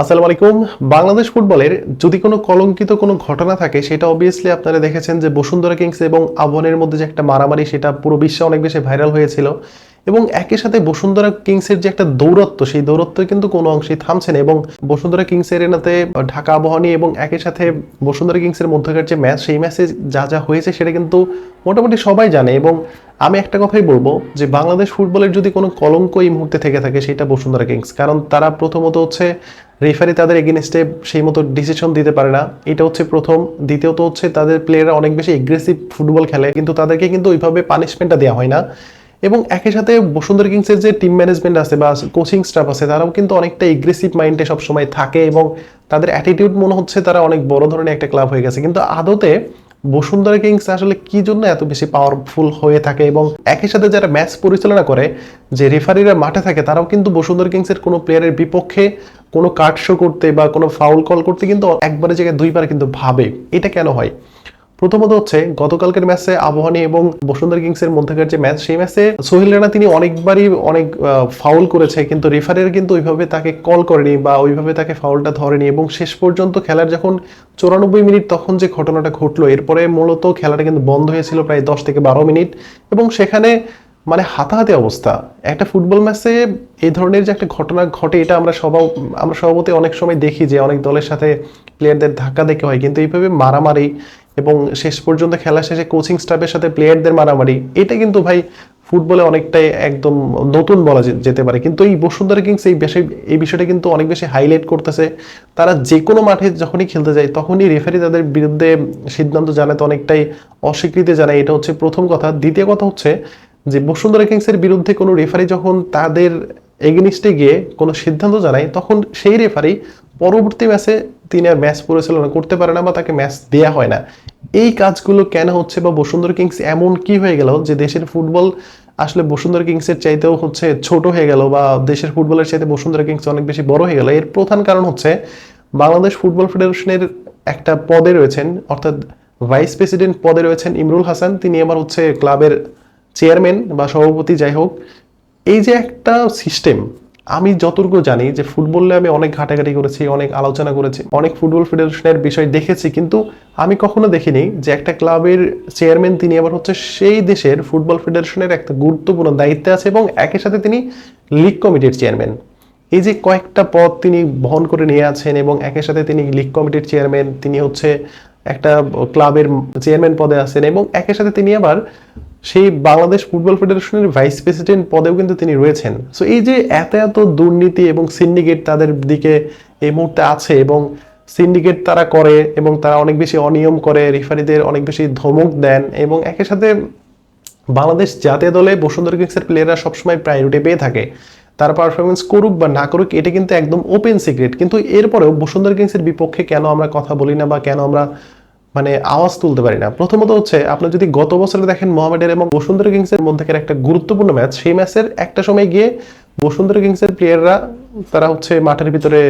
আসসালামু আলাইকুম। বাংলাদেশ ফুটবলের যদি কোনো কলঙ্কিত কোনো ঘটনা থাকে, সেটা অবভিয়াসলি আপনারা দেখেছেন যে বসুন্ধরা কিংস এবং আবনের মধ্যে যে একটা মারামারি, সেটা পুরো বিশ্বে অনেক বেশি ভাইরাল হয়েছিল। এবং একই সাথে বসুন্ধরা কিংসের যে একটা দৌরত্ব, সেই দৌরত্ব কিন্তু কোনো অংশেই থামছে না এবং বসুন্ধরা কিংসের এনাতে ঢাকা আবহানী এবং একই সাথে বসুন্ধরা কিংসের মধ্যকার যে ম্যাচ, সেই ম্যাচে যা যা হয়েছে সেটা কিন্তু মোটামুটি সবাই জানে এবং আমি একটা কথাই বলব যে বাংলাদেশ ফুটবলের যদি কোনো কলঙ্ক এই মুহূর্তে থেকে থাকে, সেটা বসুন্ধরা কিংস। কারণ তারা প্রথমত হচ্ছে রেফারি তাদের এগেনস্টে সেই মতো ডিসিশন দিতে পারে না। এটা হচ্ছে প্রথম। দ্বিতীয়ত হচ্ছে তাদের প্লেয়াররা অনেক বেশি এগ্রেসিভ ফুটবল খেলে, কিন্তু তাদেরকে কিন্তু ওইভাবে পানিশমেন্টটা দেওয়া হয় না। এবং একই সাথে বসুন্ধরা কিংসের যে টিম ম্যানেজমেন্ট আছে বা কোচিং স্টাফ আছে, তারাও কিন্তু অনেকটা এগ্রেসিভ মাইন্ডে সবসময় থাকে এবং তাদের অ্যাটিটিউড মনে হচ্ছে তারা অনেক বড় ধরনের একটা ক্লাব হয়ে গেছে। কিন্তু আদতে বসুন্ধরা কিংস আসলে কি জন্য এত বেশি পাওয়ারফুল হয়ে থাকে এবং একই সাথে যারা ম্যাচ পরিচালনা করে, যে রেফারিরা মাঠে থাকে, তারাও কিন্তু বসুন্ধরা কিংসের কোনো প্লেয়ারের বিপক্ষে কোনো কার্ড শো করতে বা কোনো ফাউল কল করতে কিন্তু একবারের জায়গায় দুইবার কিন্তু ভাবে। এটা কেন হয়? প্রথমত হচ্ছে, গতকালকের ম্যাচে আবহানী এবং বসুন্ধরা কিংসের মধ্যেকার যে ম্যাচ, সেই ম্যাচে সোহেল রানা তিনি অনেকবারই অনেক ফাউল করেছে, কিন্তু রেফারের কিন্তু ওইভাবে তাকে কল করেনি বা ওইভাবে তাকে ফাউলটা ধরেনি এবং শেষ পর্যন্ত খেলার যখন চৌরানব্বই মিনিট তখন যে ঘটনাটা ঘটলো, এরপরে মূলত খেলাটা কিন্তু বন্ধ হয়েছিল প্রায় দশ থেকে বারো মিনিট এবং সেখানে মানে হাতাহাতি অবস্থা। একটা ফুটবল ম্যাচে এই ধরনের যে একটা ঘটনা ঘটে, এটা আমরা সবাই আমরা সভাপতি অনেক সময় দেখি যে অনেক দলের সাথে প্লেয়ারদের ধাক্কা দেখে হয়, কিন্তু এইভাবে মারামারি এবং শেষ পর্যন্ত খেলা শেষে কোচিং স্টাফের সাথে প্লেয়ারদের মারামারি, এটা কিন্তু ভাই ফুটবলে অনেকটাই একদম নতুন বলা যেতে পারে। কিন্তু এই বসুন্ধরা কিংস এই বেশি এই বিষয়টা কিন্তু অনেক বেশি হাইলাইট করতেছে। তারা যে কোনো মাঠে যখনই খেলতে যায়, তখনই রেফারি তাদের বিরুদ্ধে সিদ্ধান্ত জানাতে অনেকটাই অস্বীকৃতি জানায়। এটা হচ্ছে প্রথম কথা। দ্বিতীয় কথা হচ্ছে যে বসুন্ধরা কিংসের বিরুদ্ধে কোনো রেফারি যখন তাদের এগেনিস্টে গিয়ে কোনো সিদ্ধান্ত জানায়, তখন সেই রেফারি পরবর্তী ম্যাচে তিনি আর ম্যাচ পরিচালনা করতে পারে না বা তাকে ম্যাচ দেয়া হয় না। এই কাজগুলো কেন হচ্ছে বা বসুন্ধরা কিংস এমন কি হয়ে গেল যে দেশের ফুটবল আসলে বসুন্ধরা কিংসের চাইতেও হচ্ছে ছোট হয়ে গেল বা দেশের ফুটবলের চাইতে বসুন্ধরা কিংস অনেক বেশি বড় হয়ে গেল? এর প্রধান কারণ হচ্ছে বাংলাদেশ ফুটবল ফেডারেশনের একটা পদে রয়েছেন, অর্থাৎ ভাইস প্রেসিডেন্ট পদে রয়েছেন ইমরুল হাসান। তিনি আমার হচ্ছে ক্লাবের চেয়ারম্যান বা সভাপতি, যাই হোক। এই যে একটা সিস্টেম আমি যতটুকু জানি যে ফুটবলে আমি অনেক ঘাটাঘাটি করেছি, অনেক আলোচনা করেছি, অনেক ফুটবল ফেডারেশনের বিষয় দেখেছি, কিন্তু আমি কখনো দেখিনি যে একটা ক্লাবের চেয়ারম্যান তিনি আবার হচ্ছে সেই দেশের ফুটবল ফেডারেশনের একটা গুরুত্বপূর্ণ দায়িত্বে আছে এবং একই সাথে তিনি লিগ কমিটির চেয়ারম্যান। এই যে কয়েকটা পদ তিনি বহন করে নিয়ে আছেন এবং একের সাথে তিনি লিগ কমিটির চেয়ারম্যান, তিনি হচ্ছে একটা ক্লাবের চেয়ারম্যান পদে আছেন এবং একের সাথে তিনি আবার সেই বাংলাদেশ ফুটবল ফেডারেশনের ভাইস প্রেসিডেন্ট পদেও কিন্তু তিনি রয়েছেন। সো এই যে এত এত দুর্নীতি এবং সিন্ডিকেট তাদের দিকে এই মুহূর্তে আছে এবং সিন্ডিকেট তারা করে এবং তারা অনেক বেশি অনিয়ম করে রেফারিদের অনেক বেশি ধমক দেন এবং একের সাথে বাংলাদেশ জাতীয় দলে বসুন্ধরা কিংসের প্লেয়াররা সবসময় প্রায়োরিটি পেয়ে থাকে। তার পারফরমেন্স করুক বা না করুক, এটা কিন্তু একদম ওপেন সিক্রেট কিন্তু এরপরেও বসুন্ধরা কিংসের বিপক্ষে কেন আমরা কথা বলি না বা কেন আমরা মানে আওয়াজ তুলতে পারি না। প্রথমত হচ্ছে, আপনি যদি গত বছরে দেখেন মোহামেডান এবং বসুন্ধরা কিংসের মধ্যেকার একটা গুরুত্বপূর্ণ ম্যাচ সেই ম্যাচের একটা সময় গিয়ে বসুন্ধরা কিংসের প্লেয়াররা তারা হচ্ছে মাঠের ভিতরে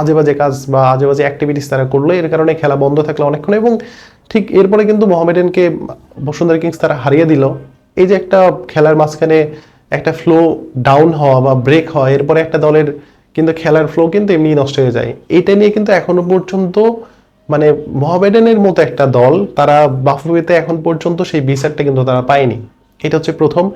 আজে বাজে কাজ বা আজে বাজে অ্যাক্টিভিটিস তারা করল। এর কারণে খেলা বন্ধ থাকল অনেকক্ষণ এবং ঠিক এরপরে কিন্তু মোহামেডানকে বসুন্ধরা কিংস তারা হারিয়ে দিল। এই যে একটা খেলার মাঝখানে একটা ফ্লো ডাউন হওয়া বা ব্রেক হওয়া, এরপরে একটা দলের কিন্তু খেলার ফ্লো কিন্তু এমনি নষ্ট হয়ে যায়। এটা নিয়ে কিন্তু এখনও পর্যন্ত মানে মোহামেডানের মতো একটা দল, তারা বাফুয়েতে এখন পর্যন্ত সেই বিচারটা কিন্তু তারা পায়নি। এটা হচ্ছে প্রথম।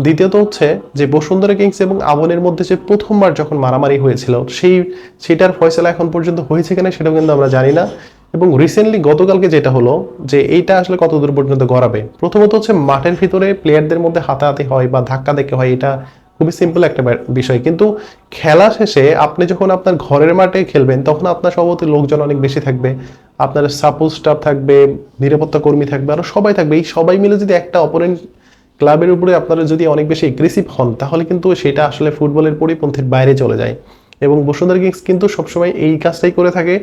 দ্বিতীয়ত হচ্ছে যে বসুন্ধরা কিংস এবং আবনের মধ্যে যে প্রথমবার যখন মারামারি হয়েছিল, সেই, সেটার ফয়সলা এখন পর্যন্ত হয়েছে কিনা সেটাও কিন্তু আমরা জানি না। এবং রিসেন্টলি গতকালকে যেটা হলো যে এইটা আসলে কত দূর পর্যন্ত গড়াবে? প্রথমত হচ্ছে মাঠের ভিতরে প্লেয়ারদের মধ্যে হাতাহাতি হয় বা ধাক্কা দেখে হয়, এটা খুবই সিম্পল একটা বিষয়। কিন্তু খেলা শেষে আপনি যখন আপনার ঘরের মাঠে খেলবেন, তখন আপনার সভাপতি লোকজন অনেক বেশি থাকবে। আপনার সাপোর্ট স্টাফ থাকবে, নিরাপত্তা কর্মী থাকবে, আরও সবাই থাকবে। এই সবাই মিলে যদি একটা অপোনেন্ট ক্লাবের উপরে আপনারা যদি অনেক বেশি এগ্রেসিভ হন, তাহলে কিন্তু সেটা আসলে ফুটবলের পরিপন্থীর বাইরে চলে যায়। এবং বসুন্ধরা কিংস কিন্তু সবসময় এই কাজটাই করে থাকে।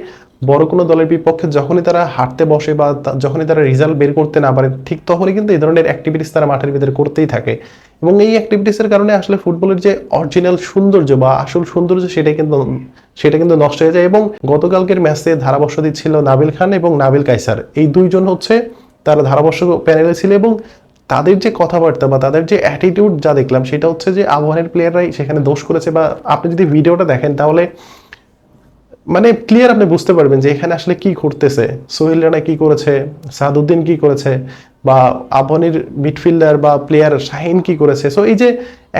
বড় কোনো দলের বিপক্ষে যখনই তারা হাঁটতে বসে বা যখনই তারা রেজাল্ট বের করতে না পারে, ঠিক তখনই কিন্তু এই ধরনের অ্যাক্টিভিটিস তারা মাঠের ভিতরে করতেই থাকে। এবং এই অ্যাক্টিভিটিসের কারণে আসলে ফুটবলের যে অরিজিনাল সৌন্দর্য বা আসল সৌন্দর্য সেটা কিন্তু সেটা কিন্তু নষ্ট হয়ে যায় এবং গতকালকের ম্যাচে ধারাবর্ষ দিচ্ছিল নাবিল খান এবং নাবিল কাইসার এই দুইজন হচ্ছে তারা ধারাবর্ষ প্যানেলে ছিল এবং তাদের যে কথাবার্তা বা তাদের যে অ্যাটিটিউড যা দেখলাম সেটা হচ্ছে যে আবহানের প্লেয়াররাই সেখানে দোষ করেছে বা আপনি যদি ভিডিওটা দেখেন তাহলে মানে ক্লিয়ার আপনি বুঝতে পারবেন যে এখানে আসলে কি ঘটতেছে। সোহেল রানা কি করেছে? সাদউদ্দিন কি করেছে? বা আবনির মিডফিল্ডার বা প্লেয়ার শাহিন কি করেছে? সো এই যে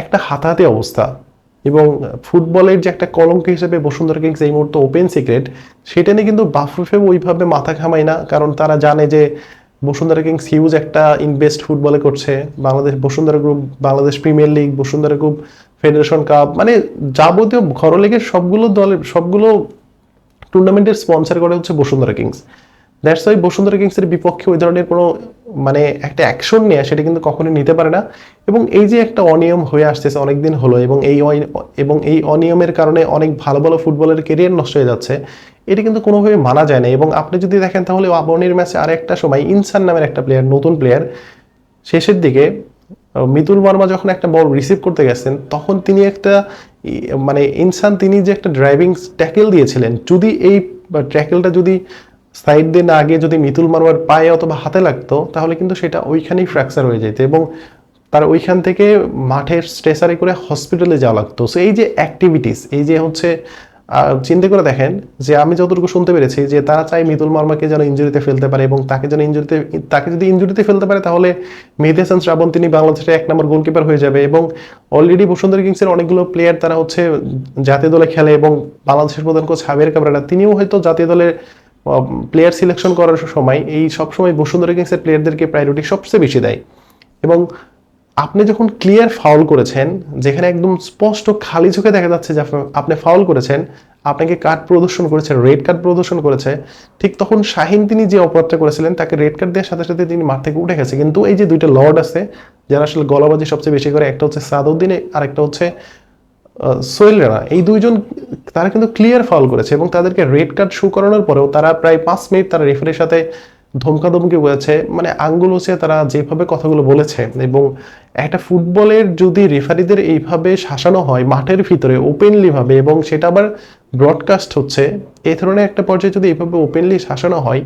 একটা হাতাহাতি অবস্থা এবং ফুটবলের যে একটা কলঙ্ক হিসেবে বসুন্ধরা কিংস এই মুহূর্তে ওপেন সিক্রেট সেটা নিয়ে কিন্তু বাফুফে ওইভাবে মাথা ঘামায় না। কারণ তারা জানে যে বসুন্ধরা কিংস হিউজ একটা ইনভেস্ট ফুটবলে করছে। Bangladesh Bashundhara group Bangladesh premier league Bashundhara group federation cup মানে যাবতীয় ঘর লেগের সবগুলো দলের, সবগুলো টুর্নামেন্টের স্পন্সর করে হচ্ছে Bashundhara Kings. That's why Bashundhara কিংসের বিপক্ষে ওই ধরনের কোনো মানে একটা অ্যাকশন নেওয়া সেটা কিন্তু কখনোই নিতে পারে না। এবং এই যে একটা অনিয়ম হয়ে আসতেছে, অনেকদিন হলো, এবং এই এবং এই অনিয়মের কারণে অনেক ভালো ভালো ফুটবলের কেরিয়ার নষ্ট হয়ে যাচ্ছে, এটা কিন্তু কোনোভাবে মানা যায় না। এবং আপনি যদি দেখেন তাহলে আবনের ম্যাচে আরেকটা সময় ইনসান নামের একটা প্লেয়ার নতুন প্লেয়ার শেষের দিকে মিতুল বর্মা যখন একটা বল রিসিভ করতে গেছেন, তখন তিনি একটা মানে ইনসান তিনি যে একটা ড্রাইভিং ট্যাকেল দিয়েছিলেন, যদি এই ট্যাকেলটা যদি সাইড দিয়ে না গিয়ে যদি মিতুল মারওয়ার পায়ে অথবা হাতে লাগতো, তাহলে কিন্তু সেটা ওইখানেই ফ্র্যাকচার হয়ে যেত এবং তার ওইখান থেকে মাঠের স্ট্রেসারে করে হসপিটালে যাওয়া লাগতো। সো এই যে অ্যাক্টিভিটিস এই যে হচ্ছে চিন্তা করে দেখেন যে আমি যতটুকু শুনতে পেরেছি যে তারা চায় মিতুল মার্মাকে যেন ইঞ্জুরিতে ফেলতে পারে এবং তাকে যেন ইঞ্জুরিতে তাকে যদি ইঞ্জুরিতে ফেলতে পারে তাহলে মেহেদি হাসান শ্রাবণ তিনি বাংলাদেশের এক নম্বর গোলকিপার হয়ে যাবে এবং অলরেডি বসুন্ধরা কিংসের অনেকগুলো প্লেয়ার তারা হচ্ছে জাতীয় দলে খেলে এবং বাংলাদেশের প্রধান কোচ হাবিয়ার কাবরারা তিনিও হয়তো জাতীয় দলের প্লেয়ার সিলেকশন করার সময় এই সবসময় বসুন্ধরা কিংসের প্লেয়ারদেরকে প্রায়োরিটি সবচেয়ে বেশি দেয়। এবং আপনি যখন ক্লিয়ার ফাউল করেছেন, যেখানে একদম স্পষ্ট খালি চোখে দেখা যাচ্ছে যে আপনি- ফাউল করেছেন, আপনাকে কার্ড প্রদর্শন করেছে রেড কার্ড প্রদর্শন করেছে, ঠিক তখন শাহিন তিনি যে অপরাধটা করেছিলেন, তাকে রেড কার্ড দেওয়ার সাথে সাথে তিনি মাঠ থেকে উঠে গেছে। কিন্তু এই যে দুইটা লর্ড আছে, যারা আসলে গলাবাজি সবচেয়ে বেশি করে, একটা হচ্ছে সাদউদ্দিন আর একটা হচ্ছে সোহেল রানা এই দুইজন তারা কিন্তু ক্লিয়ার ফাউল করেছে এবং তাদেরকে রেড কার্ড শো করানোর পরেও তারা প্রায় পাঁচ মিনিট তারা রেফারির সাথে ধমকাধমকি বলেছে মানে আঙ্গুল হচ্ছে তারা যেভাবে কথাগুলো বলেছে এবং একটা ফুটবলের যদি রেফারিদের এইভাবে শাসানো হয় মাঠের ভিতরে ওপেনলি ভাবে এবং সেটা আবার ব্রডকাস্ট হচ্ছে এই ধরনের একটা পর্যায়ে যদি এইভাবে ওপেনলি শাসানো হয়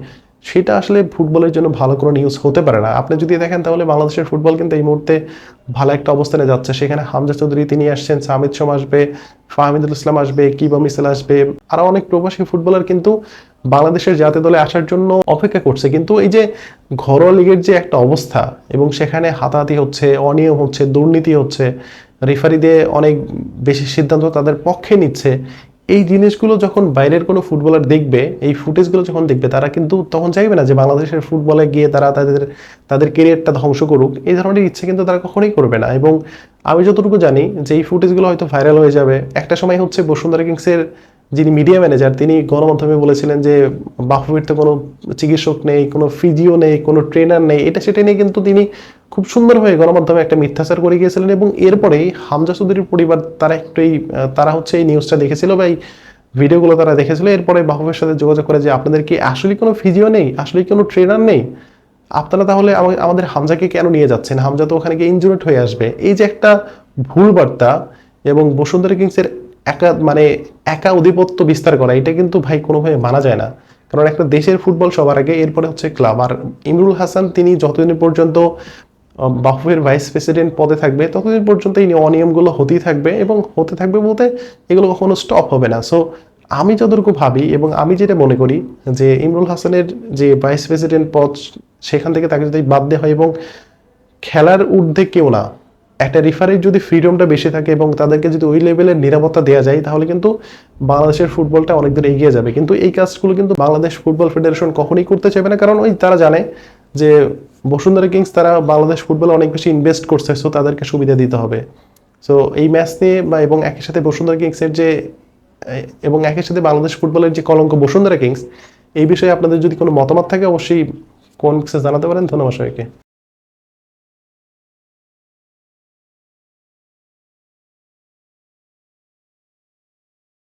সেটা আসলে ফুটবলের জন্য ভালো কোনো নিউজ হতে পারে না। আপনি যদি দেখেন তাহলে বাংলাদেশের ফুটবল কিন্তু এই মুহূর্তে ভালো একটা অবস্থানে যাচ্ছে। সেখানে হামজা চৌধুরী তিনি আসছেন, সামিদ সোম আসবে, ফাহমিদুল ইসলাম আসবে, কিবা মিসেল আসবে। আরও অনেক প্রবাসী ফুটবলার কিন্তু বাংলাদেশের জাতীয় দলে আসার জন্য অপেক্ষা করছে। কিন্তু এই যে ঘরোয়া লিগের যে একটা অবস্থা এবং সেখানে হাতাহাতি হচ্ছে, অনিয়ম হচ্ছে, দুর্নীতি হচ্ছে রেফারি দিয়ে অনেক বেশি সিদ্ধান্ত তাদের পক্ষে নিচ্ছে এই জিনিসগুলো যখন বাইরের কোনো ফুটবলার দেখবে, এই ফুটেজগুলো যখন দেখবে, তারা কিন্তু তখন চাইবে না যে বাংলাদেশের ফুটবলে গিয়ে তারা তাদের তাদের কেরিয়ারটা ধ্বংস করুক। এই ধরনের ইচ্ছে কিন্তু তারা কখনোই করবে না। এবং আমি যতটুকু জানি যে এই ফুটেজগুলো হয়তো ভাইরাল হয়ে যাবে। একটা সময় হচ্ছে বসুন্ধরা কিংসের যিনি মিডিয়া ম্যানেজার তিনি গণমাধ্যমে বলেছিলেন যে বাফুফের তো কোনো চিকিৎসক নেই, কোনো ফিজিও নেই, কোনো ট্রেনার নেই। এটা সেটা নিয়ে কিন্তু তিনি খুব সুন্দরভাবে গণমাধ্যমে একটা মিথ্যাচার করে গিয়েছিলেন এবং এরপরেই হামজা চৌধুরীর পরিবার তারা একটু এই তারা হচ্ছে এই নিউজটা দেখেছিল বা এই ভিডিওগুলো তারা দেখেছিল। এরপরে বাফুফের সাথে যোগাযোগ করে যে, আপনাদের কি আসলে কোনো ফিজিও নেই? আসলে কোনো ট্রেনার নেই? আপনারা তাহলে আমাদের হামজাকে কেন নিয়ে যাচ্ছেন? হামজা তো ওখানে গিয়ে ইনজুরেড হয়ে আসবে। এই যে একটা ভুল বার্তা এবং বসুন্ধরা কিংসের একা মানে একা আধিপত্য বিস্তার করা, এটা কিন্তু ভাই কোনোভাবে মানা যায় না। কারণ একটা দেশের ফুটবল সবার আগে, এরপরে হচ্ছে ক্লাব আর ইমরুল হাসান, তিনি যতদিন পর্যন্ত আহ, বাফুফের ভাইস প্রেসিডেন্ট পদে থাকবে ততদিন পর্যন্ত এই অনিয়মগুলো হতেই থাকবে এবং হতে থাকবে বলতে এগুলো কখনো স্টপ হবে না। সো আমি যতটুকু ভাবি এবং আমি যেটা মনে করি যে ইমরুল হাসানের যে ভাইস প্রেসিডেন্ট পদ সেখান থেকে তাকে যদি বাদ দেওয়া হয় এবং খেলার ঊর্ধ্বে কেউ না একটা রেফারির যদি ফ্রিডমটা বেশি থাকে এবং তাদেরকে যদি ওই লেভেলের নিরাপত্তা দেওয়া যায় তাহলে কিন্তু বাংলাদেশের ফুটবলটা অনেক দূর এগিয়ে যাবে। কিন্তু এই কাজগুলো কিন্তু বাংলাদেশ ফুটবল ফেডারেশন কখনোই করতে চাইবে না কারণ ওই তারা জানে যে বসুন্ধরা কিংস তারা বাংলাদেশ ফুটবলে অনেক বেশি ইনভেস্ট করছে সো তাদেরকে সুবিধা দিতে হবে। সো এই ম্যাচ নিয়ে বা এবং একই সাথে বসুন্ধরা কিংসের যে এবং একই সাথে বাংলাদেশ ফুটবলের যে কলঙ্ক বসুন্ধরা কিংস এই বিষয়ে আপনাদের যদি কোনো মতামত থাকে, অবশ্যই কোন জানাতে পারেন। ধন্যবাদ সবাইকে।